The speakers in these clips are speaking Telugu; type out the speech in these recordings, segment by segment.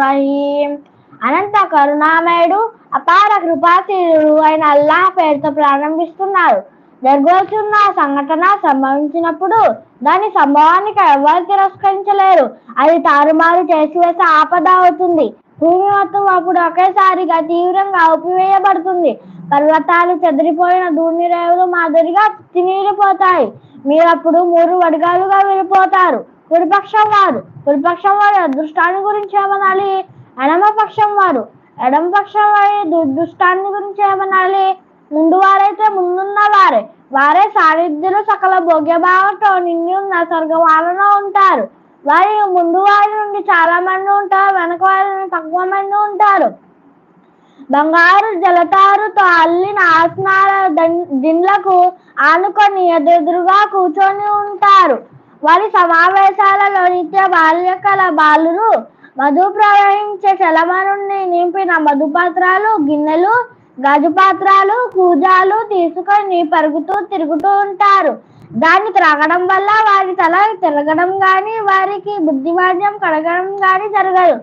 రహీం అనంత కరుణామయుడు అపార కృపాశీలుడు అయిన అల్లాహ్ పేరుతో ప్రారంభిస్తున్నారు జరగవలసిన సంఘటన సంభవించినప్పుడు దాని సంభవానికి ఎవరు తిరస్కరించలేరు. అది తారుమారు చేసివేసే ఆపద అవుతుంది. భూమి మొత్తం అప్పుడు ఒకేసారిగా తీవ్రంగా ఊపివేయబడుతుంది. పర్వతాలు చెదిరిపోయిన రేవులు మాదిరిగా తినిగిపోతాయి మీరు అప్పుడు మూడు వడగాలుగా విడిపోతారు. కుడిపక్షం వారు కుడిపక్షం వారి అదృష్టాన్ని గురించి ఏమనాలి? ఎడమపక్షం వారు ఎడమపక్షం వారి దుర్దృష్టాన్ని గురించి ఏమనాలి? ముందు వారైతే ముందున్న వారే వారే సాన్నిధ్యులు సకల భోగ్యభావంతో నిండి ఉన్న స్వర్గవాలలో ఉంటారు. వారి ముందు వారి నుండి చాలా మంది ఉంటారు. వెనక వారి నుండి తక్కువ మంది ఉంటారు. బంగారు జలతారుతో అల్లిన ఆసనాల దిండ్లకు ఆనుకొని ఎదురుగా కూర్చొని ఉంటారు. వారి సమావేశాలలో నిత్య బాల్యకల బాలురు మధు ప్రవహించే చలమనుని నింపిన మధుపాత్రాలు గిన్నెలు గాజు పాత్రాలు కూజాలు తీసుకొని పరుగుతూ తిరుగుతూ ఉంటారు. దాన్ని త్రాగడం వల్ల వారి తల తిరగడం గాని వారికి బుద్ధిమాన్యం కడగడం గాని జరగదు.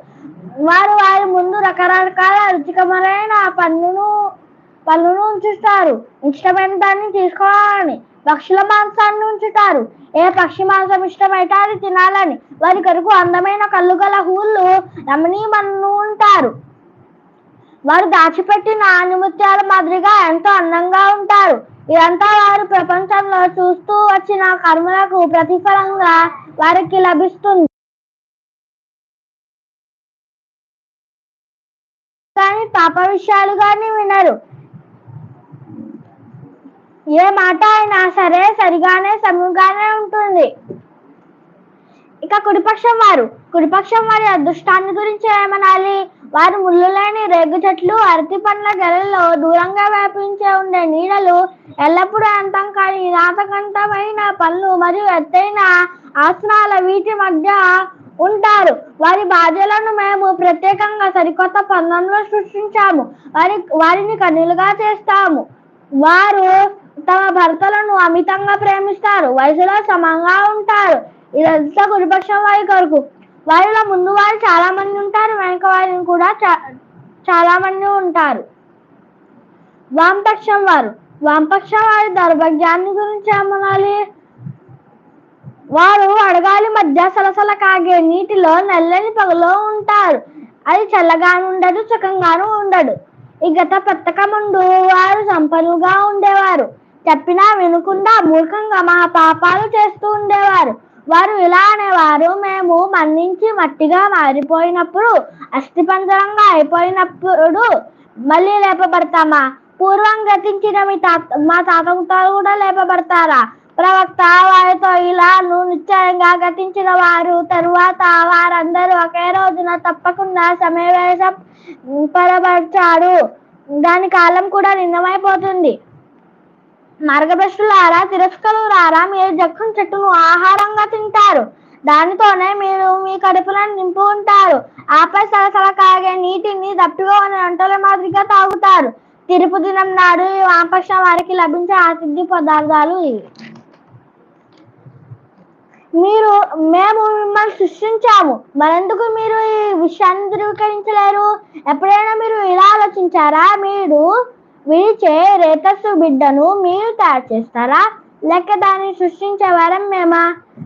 వారు వారి ముందు రకరకాల రుచికరమైన పన్నును పన్నును ఉంచుతారు. ఇష్టమైన దాన్ని తీసుకోవాలని పక్షుల మాంసాన్ని ఉంచుతారు. ఏ పక్షి మాంసం ఇష్టమైతే అది తినాలని. వారి కొరకు అందమైన కళ్ళు గల హూళ్ళు రమణీయమన్ను ఉంటారు. వారు దాచిపెట్టిన ఆనిముత్యాల మాదిరిగా ఎంతో అందంగా ఉంటారు. ఇదంతా వారు ప్రపంచంలో చూస్తూ వచ్చిన కర్మలకు ప్రతిఫలంగా వారికి లభిస్తుంది. కానీ పాప విషయాలు కానీ వినరు. ఏ మాట అయినా సరే సరిగానే సముగానే ఉంటుంది. ఇక కుడిపక్షం వారు. కుడిపక్షం వారి అదృష్టాన్ని గురించి ఏమనాలి? వారు ముళ్ళు లేని రేగు చెట్లు అరటి పండ్ల గెలలో దూరంగా వ్యాపించే ఉండే నీడలు ఎల్లప్పుడూ అంతం కాని నాతకంతమైన పళ్ళు మరియు ఎత్తైన ఆసనాల వీటి మధ్య ఉంటారు. వారి బాధ్యలను మేము ప్రత్యేకంగా సరికొత్త పందంలో సృష్టించాము. వారి వారిని కన్నులుగా చేస్తాము. వారు తమ భర్తలను అమితంగా ప్రేమిస్తారు. వయసులో సమంగా ఉంటారు. ఇదంతా కుడిపక్షం వారి కొరకు. వారిలో ముందు వారు చాలా మంది ఉంటారు. వెనక వారిని కూడా చాలా మంది ఉంటారు. వామపక్షం వారు. వామపక్షం వారి దౌర్భాగ్యాన్ని గురించి ఏమనాలి? వారు అడగాలి మధ్య సలసల కాగే నీటిలో నల్లని పగలో ఉంటారు. అది చల్లగాను ఉండదు సుఖంగాను ఉండదు. ఈ గత పత్తక ముందు వారు సంపన్నుగా ఉండేవారు. చెప్పినా వినకుండా మూర్ఖంగా మా పాపాలు చేస్తూ ఉండేవారు. వారు ఇలా అనేవారు మేము మన్నించి మట్టిగా మారిపోయినప్పుడు అస్థిపంజరంగా అయిపోయినప్పుడు మళ్ళీ లేపబడతామా? పూర్వం గతించిన మీ తాత మా తాత కూడా లేపబడతారా? ప్రవక్త వారితో ఇలా నువ్వు నిశ్చయంగా గతించిన వారు తరువాత వారందరూ ఒకే రోజున తప్పకుండా సమావేశం పరపరచాడు దాని కాలం కూడా నిన్నమైపోతుంది. మార్గభ్రష్టులారా తిరస్కరులారా మీరు జక్కం చెట్టును ఆహారంగా తింటారు. దానితోనే మీరు మీ కడుపులను నింపు ఉంటారు. ఆపై సలసల కాగే నీటిని దప్పిగా ఉన్న వంటల మాదిరిగా తాగుతారు. తిరుపు దినం నాడు వామపక్ష వారికి లభించే ఆతిథ్య పదార్థాలు ఇవి. మీరు మేము మిమ్మల్ని సృష్టించాము. మరెందుకు మీరు ఈ విషయాన్ని ధృవీకరించలేరు? ఎప్పుడైనా మీరు ఇలా ఆలోచించారా? మీరు విడిచే రేతస్సు బిడ్డను మీరు తయారు చేస్తారా? లేక దాన్ని సృష్టించే వరం మేమా?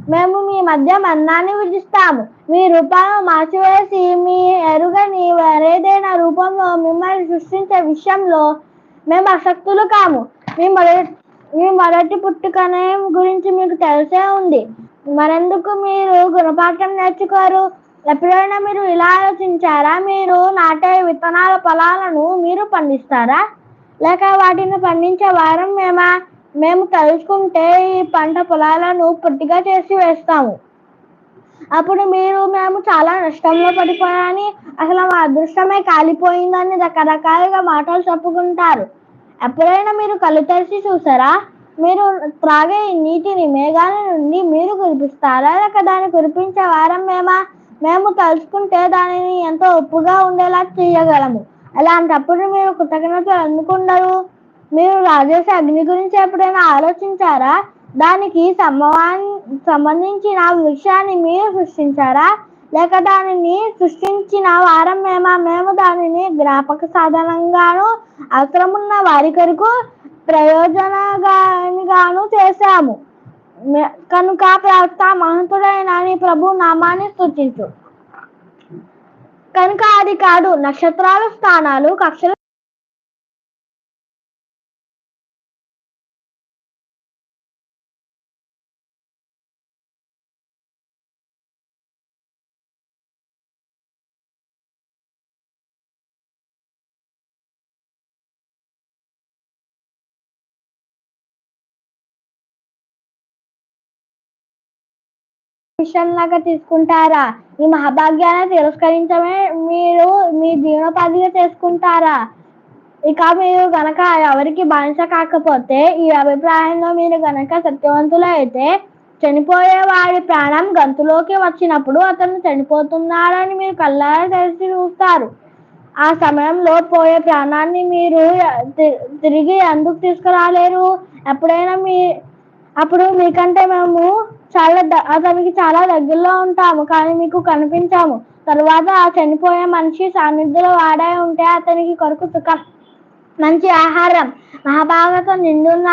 మేము మీ మధ్య మన్నాన్ని విధిస్తాము మీ రూపాలను మార్చివేసి మీ ఎరుగని వేరేదైనా రూపంలో మిమ్మల్ని సృష్టించే విషయంలో మేము అసక్తులు కాము. మీ మొదటి మీ మొదటి పుట్టుకనే గురించి మీకు తెలిసే ఉంది. మరెందుకు మీరు గుణపాఠం నేర్చుకోరు? ఎప్పుడైనా మీరు ఇలా ఆలోచించారా? మీరు నాటే విత్తనాల పొలాలను మీరు పండిస్తారా? లేక వాటిని పండించే వారం మేమా? మేము తలుచుకుంటే ఈ పంట పొలాలను పొట్టిగా చేసి వేస్తాము. అప్పుడు మీరు మేము చాలా నష్టంలో పడిపోయాని అసలు మా అదృష్టమే కాలిపోయిందని రకరకాలుగా మాటలు చెప్పుకుంటారు. ఎప్పుడైనా మీరు కళ్ళు తెరిచి చూసారా? మీరు త్రాగే నీటిని మేఘాల నుండి మీరు కురిపిస్తారా? లేక దాన్ని కురిపించే వారం మేమా? మేము తలుచుకుంటే దానిని ఎంతో ఉప్పుగా ఉండేలా చేయగలము. అలాంటప్పుడు మీరు కృతజ్ఞతలు అందుకున్నారు మీరు రాజేసే అగ్ని గురించి ఎప్పుడైనా ఆలోచించారా? దానికి సంబంధించిన విషయాన్ని మీరు సృష్టించారా? లేక దానిని సృష్టించిన వారం మేమా? మేము దానిని జ్ఞాపక సాధనంగాను అవసరమున్న వారి కొరకు ప్రయోజనగాను చేశాము. కనుక ప్రాప్త మహంతుడైన నీ ప్రభు నామాన్ని సూచించు కనుక అది కాదు నక్షత్రాల స్థానాలు కక్షలు లాగా తీసుకుంటారా? ఈ మహాభాగ్యాన్ని తిరస్కరించమే మీరు మీ జీవనోపాధిగా చేసుకుంటారా? ఇక మీరు గనక ఎవరికి బానిస కాకపోతే ఈ అభిప్రాయంలో మీరు గనక అయితే చనిపోయే వాడి ప్రాణం గంతులోకి వచ్చినప్పుడు అతను చనిపోతున్నాడని మీరు కళ్ళారా తెలిసి చూస్తారు. ఆ సమయంలో పోయే ప్రాణాన్ని మీరు తిరిగి ఎందుకు తీసుకురాలేరు? ఎప్పుడైనా మీ అప్పుడు మీకంటే మేము చాలా అతనికి చాలా దగ్గరలో ఉంటాము కానీ మీకు కనిపించాము. తర్వాత ఆ చనిపోయే మనిషి సాన్నిధ్యంలో వాడే ఉంటే అతనికి కొరకు సుఖం మంచి ఆహారం మహాభాగతో నిండున్న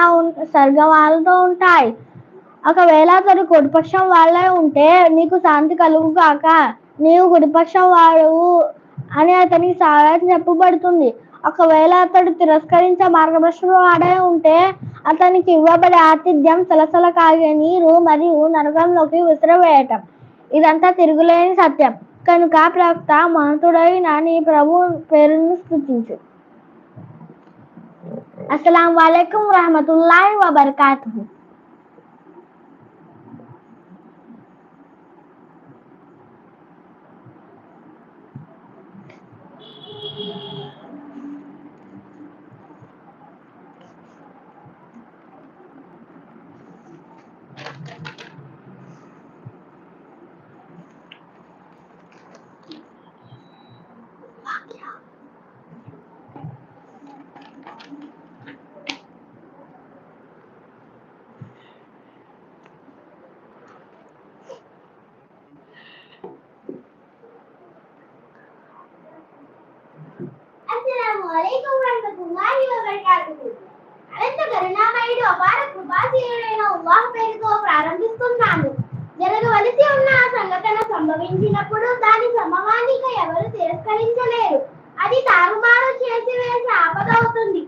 స్వర్గవాళ్ళతో ఉంటాయి. ఒకవేళ అతడు కుడిపక్షం వాళ్ళే ఉంటే నీకు శాంతి కలుగు కాక నీవు కుడిపక్షం వాడు అని అతనికి సాయం చెప్పబడుతుంది. ఒకవేళ అతడు తిరస్కరించే మార్గదర్శనం వాడే ఉంటే అతనికి ఇవ్వబడే ఆతిథ్యం సలసల కాగే నీరు మరియు నరకంలోకి విసిరవేయటం ఇదంతా తిరుగులేని సత్యం. కనుక ప్రవక్త మహతుడైన నీ ప్రభు పేరును స్థుతించు. అస్సలం వాలేకుం వరహమతుల్లాహి వబర్కాతుహు. వరహమతుల్లాహి అనంత కరుణామయుడు అపార కృపాశీలుడైన అల్లాహ్ పేరుతో ప్రారంభిస్తున్నాను జరగవలసి ఉన్న ఆ సంఘటన సంభవించినప్పుడు దాని సంభవానిక ఎవరు తిరస్కరించలేరు. అది తారుమారు చేసి వేసి ఆపదవుతుంది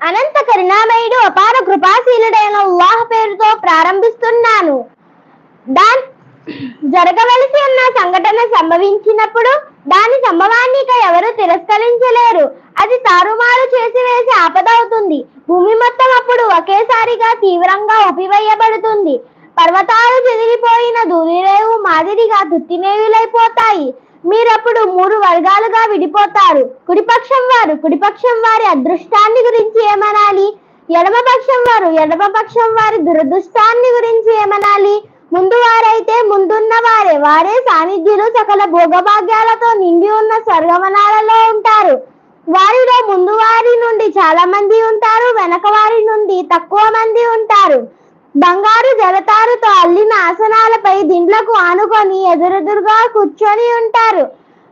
అనంత కరుణామయుడు అపార కృపాశీలుడైన అల్లాహ్ పేరుతో ప్రారంభిస్తున్నాను. దాన్ జరగవలసి ఉన్న సంఘటన సంభవించినప్పుడు దాని సంభవాన్ని ఇక ఎవరు తిరస్కరించలేరు. అది తారుమారు చేసి వేసి ఆపదవుతుంది. భూమి మొత్తం అప్పుడు ఒకేసారిగా తీవ్రంగా ఉపివేయబడుతుంది పర్వతాలు చెదిరిపోయిన దూరిరేవు మాదిరిగా తుత్తినేవిలైపోతాయి మీరప్పుడు మూడు వర్గాలుగా విడిపోతారు. కుడిపక్షం వారు కుడిపక్షం వారి అదృష్టాన్ని గురించి ఏమనాలి? ఎడమపక్షం వారు ఎడమపక్షం వారి దురదృష్టాన్ని గురించి ఏమనాలి? ముందు వారైతే ముందున్న వారే వారే సాన్నిధ్యులు సకల భోగభాగ్యాలతో నిండి ఉన్న స్వర్గవనాలలో ఉంటారు. వారిలో ముందు వారి నుండి చాలా మంది ఉంటారు వెనక వారి నుండి తక్కువ మంది ఉంటారు. బంగారు జలతారుతో అల్లిన ఆసనాలపై దిండ్లకు ఆనుకొని ఎదురెదురుగా కూర్చొని ఉంటారు.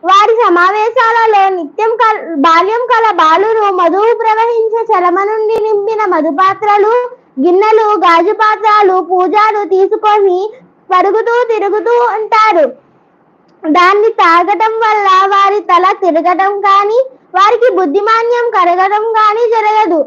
వారి సమావేశాలలో నిత్యం కల బాల్యం కల బాలురు మధువు ప్రవహించే చలమ నుండి నింపిన మధుపాత్రలు గిన్నెలు గాజు పాత్రలు పూజలు తీసుకొని పరుగుతూ తిరుగుతూ ఉంటారు. దాన్ని తాగటం వల్ల వారి తల తిరగటం కానీ వారికి బుద్ధిమాన్యం కరగడం కానీ జరగదు.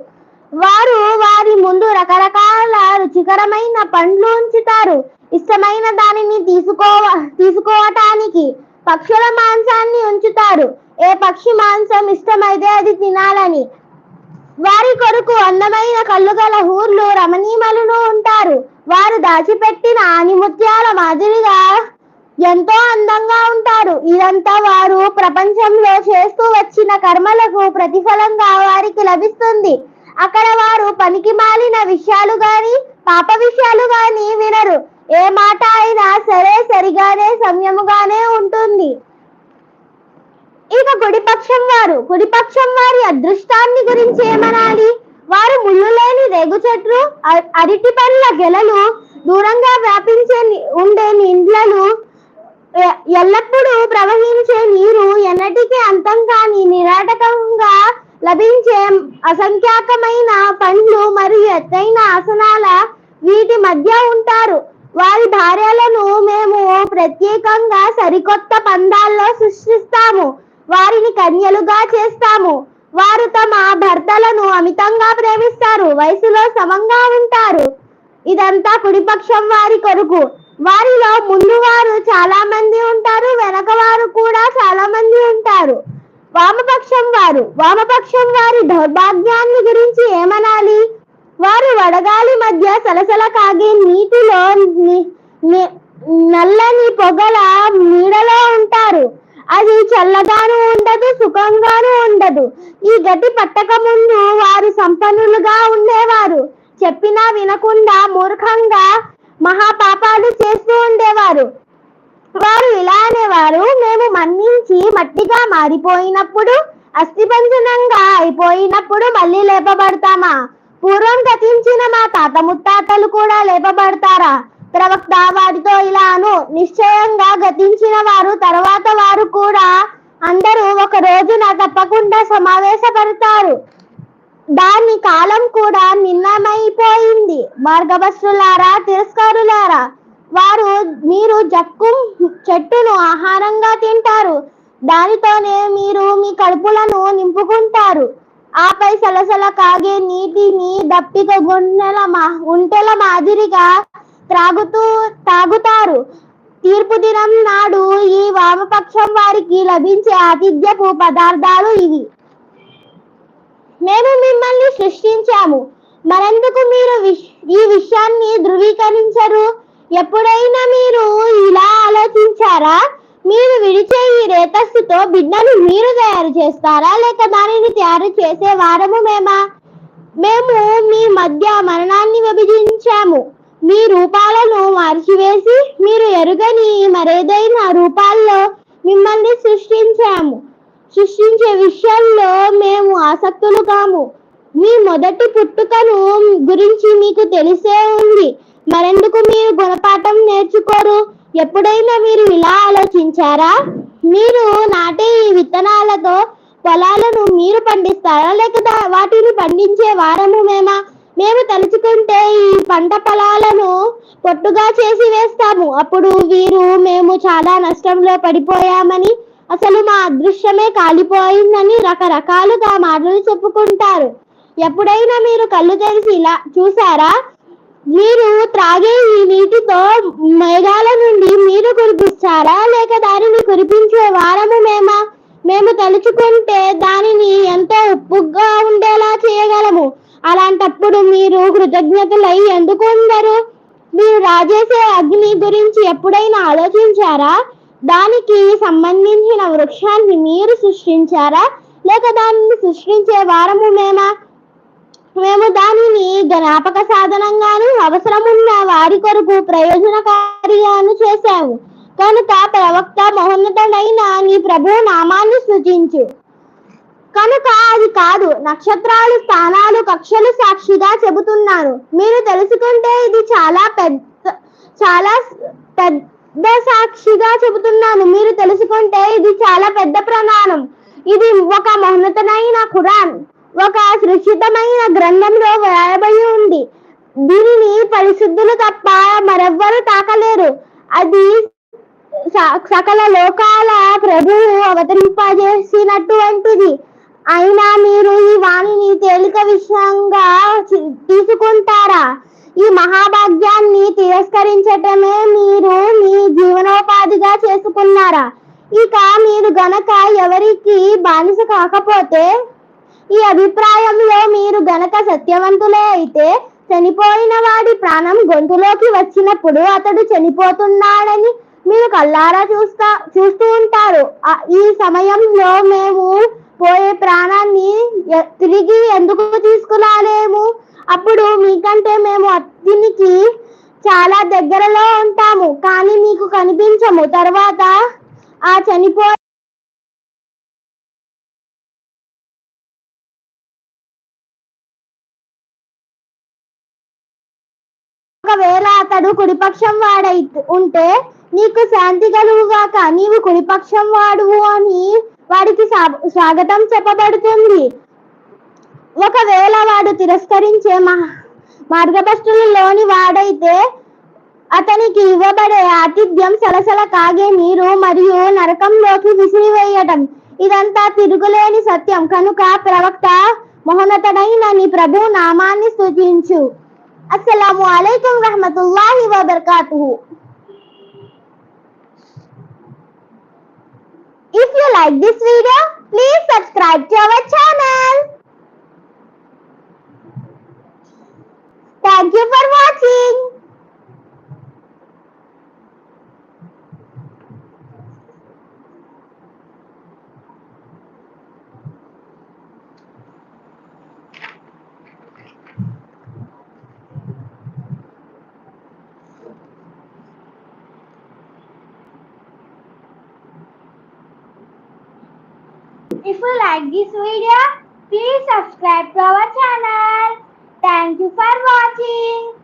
వారు వారి ముందు రకరకాల రుచికరమైన పండ్లు ఉంచుతారు ఇష్టమైన దానిని తీసుకోవ తీసుకోవటానికి పక్షుల మాంసాన్ని ఉంచుతారు. ఏ పక్షి మాంసం ఇష్టమైతే అది తినాలని. వారి కొరకు అందమైన కళ్ళు గల ఊర్లు రమణీమలును ఉంటారు. వారు దాచిపెట్టిన ఆనిముత్యాల మాదిరిగా ఎంతో అందంగా ఉంటారు. ఇదంతా వారు ప్రపంచంలో చేస్తూ వచ్చిన కర్మలకు ప్రతిఫలంగా వారికి లభిస్తుంది. అక్కడ వారు పనికి మాలిన విషయాలు గాని పాప విషయాలు గాని వినరు. ఏ మాట అయినా సరే సరిగానే సంయముగానే ఉంటుంది. ఇక కుడిపక్షం వారు కుడిపక్షం వారి అదృష్టాన్ని గురించి ఏమనాలి? వారు ముళ్ళు లేని రేగు చెట్లు అరటి పండ్ల గెలలు దూరంగా వ్యాపించే ఉండే ఇండ్లలు ఎల్లప్పుడూ ప్రవహించే నీరు ఎన్నటికీ అంతం కాని నిరాటక అసంఖ్యాకమైన పండ్లు మరియు ఎత్తైన ఆసనాల వీటి మధ్య ఉంటారు. వారి భార్యలను మేము ప్రత్యేకంగా సరికొత్త పందాల్లో సృష్టిస్తాము. వారిని కన్యలుగా చేస్తాము. వారు తమ భర్తలను అమితంగా ప్రేమిస్తారు. వయసులో సమంగా ఉంటారు. ఇదంతా కుడిపక్షం వారి కొరకు. వారిలో ముందు వారు చాలా మంది ఉంటారు వెనక వారు కూడా చాలా మంది ఉంటారు. వామపక్షం వారు. వామపక్షం వారి దౌర్భాగ్యాన్ని గురించి ఏమనాలి? వారు వడగాలి మధ్య సలసల కాగే నీటిలో నల్లని పొగల నీడలో ఉంటారు. అది చల్లగాను ఉండదు సుఖంగాను ఉండదు. ఈ గడ్డి పట్టక ముందు వారు సంపన్నులుగా ఉండేవారు. చెప్పినా వినకుండా మూర్ఖంగా మహాపాపాలు చేస్తూ ఉండేవారు. వారు ఇలా అనేవారు మేము మన్నించి మట్టిగా మారిపోయినప్పుడు అస్థిపంజనంగా అయిపోయినప్పుడు మళ్ళీ లేపబడతామా? పూర్వం గతించిన మా తాత ముత్తాతలు కూడా లేపబడతారా? ప్రవక్త వారితో ఇలాను. నిశ్చయంగా గతించిన వారు తర్వాత వారు కూడా అందరూ ఒక రోజున తప్పకుండా సమావేశపడతారు. దాని కాలం కూడా నిన్నమైపోయింది. మార్గభస్సులారా తిరస్కారులారా వారు మీరు జక్కు చెట్టును ఆహారంగా తింటారు. దానితోనే మీరు మీ కడుపులను నింపుకుంటారు. ఆపై సలసల కాగే నీటిని దప్పిక గుండెల మా ఉంటెల మాదిరిగా త్రాగుతూ తాగుతారు తీర్పు దినం నాడు ఈ వామపక్షం వారికి లభించే ఆతిథ్యపు పదార్థాలు ఇవి. మేము మిమ్మల్ని సృష్టించాము. మరెందుకు మీరు విష్- ఈ విషయాన్ని ధృవీకరించరు? ఎప్పుడైనా మీరు ఇలా ఆలోచించారా? మీరు విడిచే ఈ రేతస్సుతో బిడ్డను మీరు తయారు చేస్తారా? లేక దానిని తయారు చేసే వారము మేమా? మేము మీ మధ్య మరణాన్ని విభజించాము. మీ రూపాలను మార్చివేసి మీరు ఎరుగని మరేదైనా రూపాల్లో మిమ్మల్ని సృష్టించాము. సృష్టించే విషయంలో మేము ఆసక్తులు కాము. మీ మొదటి పుట్టుకను గురించి మీకు తెలిసే ఉంది. మరెందుకు మీరు గుణపాఠం నేర్చుకోరు? ఎప్పుడైనా మీరు ఇలా ఆలోచించారా? మీరు నాటే ఈ విత్తనాలతో పొలాలను మీరు పండిస్తారా? లేక వాటిని పండించే వారము మేమా? మేము తలుచుకుంటే ఈ పంట పొలాలను పొట్టుగా చేసి వేస్తాము. అప్పుడు వీరు మేము చాలా నష్టంలో పడిపోయామని అసలు మా అదృశ్యమే కాలిపోయిందని రకరకాలుగా మాటలు చెప్పుకుంటారు. ఎప్పుడైనా మీరు కళ్ళు తెరిచి ఇలా చూసారా? మీరు త్రాగే ఈ నీటితో మేఘాల నుండి మీరు కురిపిస్తారా? లేక దానిని కురిపించే వారము మేమా? మేము తలుచుకుంటే దానిని ఎంతో ఉప్పుగా ఉండేలా చేయగలము. అలాంటప్పుడు మీరు కృతజ్ఞతలై ఎందుకు ఉండరు? మీరు రాజేసే అగ్ని గురించి ఎప్పుడైనా ఆలోచించారా? దానికి సంబంధించిన వృక్షాన్ని మీరు సృష్టించారా? లేక దానిని సృష్టించే వారము మేమా? మేము దానిని జ్ఞాపక సాధనంగాను అవసరమున్న వారి కొరకు ప్రయోజనకారిగాను చేశాము. కనుక ప్రవక్త మహోన్నతుడైన నీ ప్రభు నామాన్ని సృజించు. కనుక అది కాదు నక్షత్రాలు స్థానాలు కక్షలు సాక్షిగా చెబుతున్నాను. మీరు తెలుసుకుంటే ఇది చాలా పెద్ద చాలా పెద్ద సాక్షిగా చెబుతున్నాను. మీరు తెలుసుకుంటే ఇది చాలా పెద్ద ప్రమాణం. ఇది ఒక మహోన్నతమైన ఖురాన్. ఒక సృష్టితమైన గ్రంథంలో వ్రాయబడి ఉంది. దీనిని పరిశుద్ధులు తప్ప మరెవ్వరూ తాకలేరు. అది స- సకల లోకాల ప్రభువు అవతరింపజేసినటువంటిది. అయినా మీరు ఈ వాణిని తేలిక విషయంగా తీసుకుంటారా? ఈ మహాభాగ్యాన్ని తిరస్కరించటమే మీరు మీ జీవనోపాధిగా చేసుకున్నారా? ఇక మీరు గనక ఎవరికి బానిస కాకపోతే ఈ అభిప్రాయంలో మీరు గనక సత్యవంతులే అయితే చనిపోయిన వాడి ప్రాణం గొంతులోకి వచ్చినప్పుడు అతడు చనిపోతున్నాడని మీరు కల్లారా చూస్తా చూస్తూ ఉంటారు. ఈ సమయంలో మేము పోయే ప్రాణాన్ని తిరిగి ఎందుకు తీసుకురాలేము? అప్పుడు మీకంటే మేము అతనికి చాలా దగ్గరలో ఉంటాము కానీ మీకు కనిపించము. తర్వాత ఆ చనిపో ఒకవేళ అతడు కుడిపక్షం వాడై ఉంటే నీకు శాంతి కలుగుగాక నీవు కుడిపక్షం వాడువు అని వాడికి స్వాగతం చెప్పబడుతుంది. ఒకవేళ వాడు తిరస్కరించే మా- మార్గభ్రష్టులలోని వాడైతే అతనికి ఇవ్వబడే ఆతిథ్యం సలసల కాగే నీరు మరియు నరకంలోకి విసిరివేయటం. ఇదంతా తిరుగులేని సత్యం. కనుక ప్రవక్త మహోన్నతుడైన నీ ప్రభు నామాన్ని আসসালামু আলাইকুম রহমতুল্লাহি ওয়া বারাকাতুহু If you like this video, please subscribe to our channel. Thank you for watching. If you like this video, please subscribe to our channel. Thank you for watching.